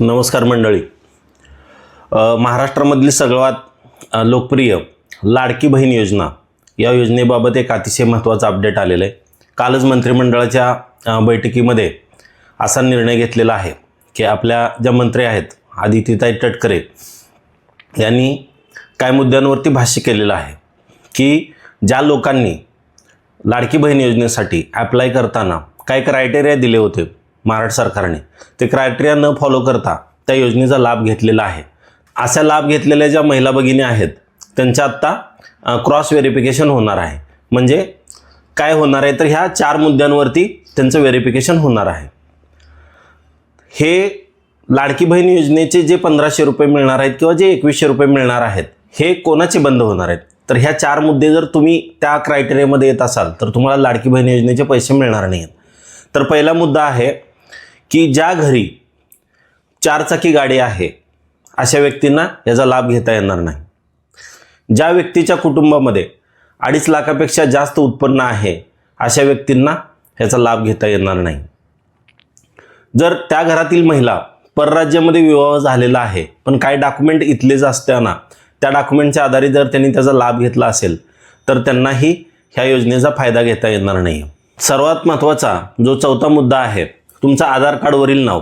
नमस्कार मंडळी. महाराष्ट्रामधली सर्वात लोकप्रिय लाडकी बहीण योजना या योजनेबाबत एक अतिशय महत्त्वाचा अपडेट आलेलं आहे. कालच मंत्रिमंडळाच्या बैठकीमध्ये असा निर्णय घेतलेला आहे की आपल्या ज्या मंत्री आहेत आदित्यताई तटकरे यांनी काय मुद्द्यांवरती भाष्य केलेलं आहे की ज्या लोकांनी लाडकी बहीण योजनेसाठी ॲप्लाय करताना काय क्रायटेरिया दिले होते महाराष्ट्र सरकारने. ते क्रायटेरिया न फॉलो करता त्या योजनेचा लाभ घेतलेला आहे. अशा लाभ घेतलेल्या ज्या महिला भगिनी आहेत त्यांच्या आत्ता क्रॉस व्हेरिफिकेशन होणार आहे. म्हणजे काय होणार आहे? तर ह्या चार मुद्द्यांवरती त्यांचं व्हेरिफिकेशन होणार आहे. हे लाडकी बहीण योजनेचे जे पंधराशे रुपये मिळणार आहेत किंवा जे एकवीसशे रुपये मिळणार आहेत हे कोणाचे बंद होणार आहेत? तर ह्या चार मुद्दे जर तुम्ही त्या क्रायटेरियामध्ये येत असाल तर तुम्हाला लाडकी बहीण योजनेचे पैसे मिळणार नाही आहेत तर पहिला मुद्दा आहे की ज्या घरी चारचाकी गाडी आहे अशा व्यक्तींना याचा लाभ घेता येणार नाही. ज्या व्यक्तीच्या कुटुंबामध्ये अडीच लाखापेक्षा जास्त उत्पन्न आहे अशा व्यक्तींना याचा लाभ घेता येणार नाही. जर त्या घरातील महिला परराज्यामध्ये विवाह झालेला आहे पण काही डॉक्युमेंट इथलेच असताना त्या डॉक्युमेंटच्या आधारे जर त्यांनी त्याचा लाभ घेतला असेल तर त्यांनाही ह्या योजनेचा फायदा घेता येणार नाही. सर्वात महत्त्वाचा जो चौथा मुद्दा आहे तुमचं आधार कार्डवरील नाव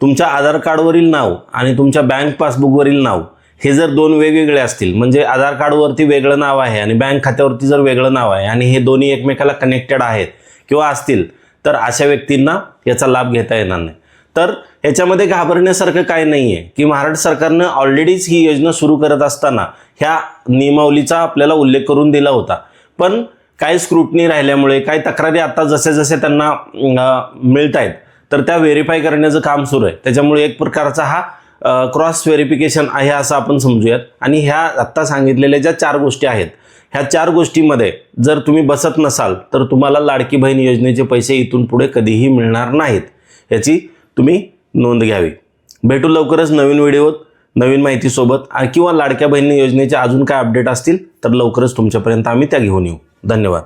तुमच्या आधार कार्डवरील नाव आणि तुमच्या बँक पासबुकवरील नाव हे जर दोन वेगवेगळे असतील म्हणजे आधार कार्डवरती वेगळं नाव आहे आणि बँक खात्यावरती जर वेगळं नाव आहे आणि हे दोन्ही एकमेकाला कनेक्टेड आहेत किंवा असतील तर अशा व्यक्तींना याचा लाभ घेता येणार नाही. तर याच्यामध्ये घाबरण्यासारखं काय नाही आहे की महाराष्ट्र सरकारनं ऑलरेडीच ही योजना सुरू करत असताना ह्या नियमावलीचा आपल्याला उल्लेख करून दिला होता. पण काही स्क्रुटनी राहिल्यामुळे काय तक्रारी आता जसे जसे त्यांना मिळत आहेत तर त्या व्हेरीफाय करण्याचं काम सुरू आहे. त्याच्यामुळे एक प्रकारचा हा क्रॉस व्हेरिफिकेशन आहे असं आपण समजूयात. आणि ह्या आत्ता सांगितलेल्या ज्या चार गोष्टी आहेत ह्या चार गोष्टीमध्ये जर तुम्ही बसत नसाल तर तुम्हाला लाडकी बहीण योजनेचे पैसे इथून पुढे कधीही मिळणार नाहीत. याची तुम्ही नोंद घ्यावी. भेटू लवकरच नवीन व्हिडिओत नवीन माहितीसोबत. किंवा लाडक्या बहिणी योजनेचे अजून काय अपडेट असतील तर लवकरच तुमच्यापर्यंत आम्ही त्या घेऊन येऊ. धन्यवाद.